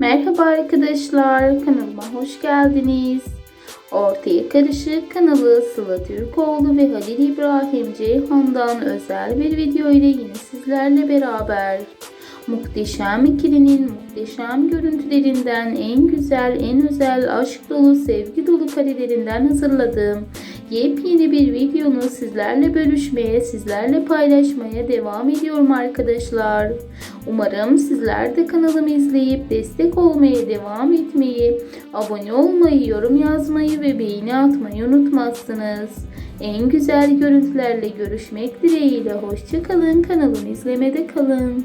Merhaba arkadaşlar, kanalıma hoş geldiniz. Ortaya Karışık kanalı Sıla Türkoğlu ve Halil İbrahim Ceyhan'dan özel bir video ile yine sizlerle beraber. Muhteşem ikilinin muhteşem görüntülerinden en güzel, en özel, aşk dolu, sevgi dolu karelerinden hazırladığım yepyeni bir videonu sizlerle bölüşmeye, sizlerle paylaşmaya devam ediyorum arkadaşlar. Umarım sizler de kanalımı izleyip destek olmaya devam etmeyi, abone olmayı, yorum yazmayı ve beğeni atmayı unutmazsınız. En güzel görüntülerle görüşmek dileğiyle hoşçakalın kanalımı izlemede kalın.